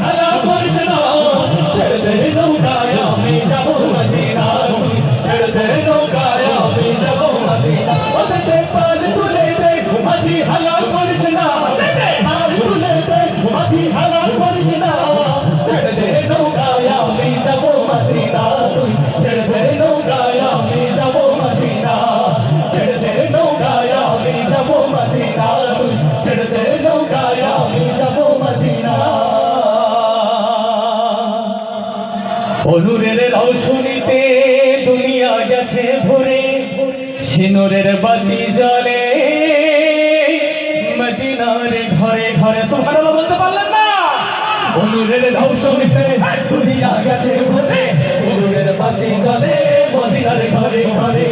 হালা অনুরের রৌশনীতে দুনিয়া গেছে ভরে। সিনুরের বাতি জলে মদিনার ঘরে ঘরে। সুবহানাল্লাহ, বলতে পারলেন না? অনুরের রৌশনীতে দুনিয়া গেছে ভরে। সিনুরের বাতি জলে মদিনার ঘরে ঘরে।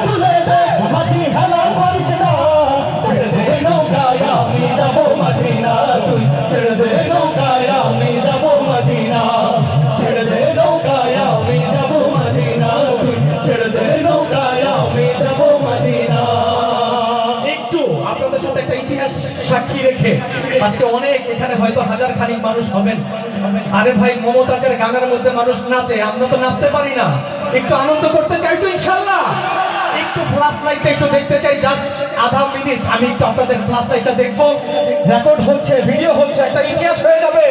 রেখে আজকে অনেক, এখানে হয়তো হাজার খানিক মানুষ হবেন। আরে ভাই, মমতাজের গানের মধ্যে মানুষ নাচে, আমরা তো নাচতে পারি না। একটু আনন্দ করতে চাই তো ইনশাল্লাহ। একটু ফ্লাশ একটু দেখতে চাই জাস্ট আধা মিনিট, আমি একটু আপনাদের ফ্লাশ লাইটটা দেখব। রেকর্ড হচ্ছে ভিডিও হচ্ছে, একটা ইতিহাস হয়ে যাবে।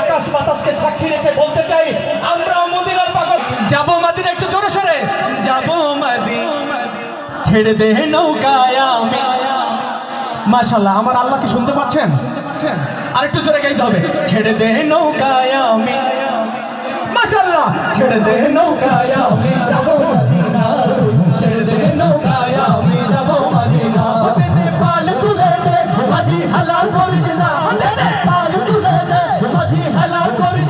আকাশ বাতাসকে সাক্ষী রেখে বলতে চাই, আমরা মদিনার পাগল। যাব মাদিনা একটু জোরে সরে। যাব মদিনা ছেড়ে দে নৌকায়। মাশাল্লাহ আমার আল্লাহ কি শুনতে পাচ্ছেন? আরেকটু জোরে গাইতে হবে। ছেড়ে দে নৌকায় আমি। মাশাল্লাহ ছেড়ে দে নৌকায় আমি যাব ছেড়ে দে নৌকায় আমি করিস না। পাল করিস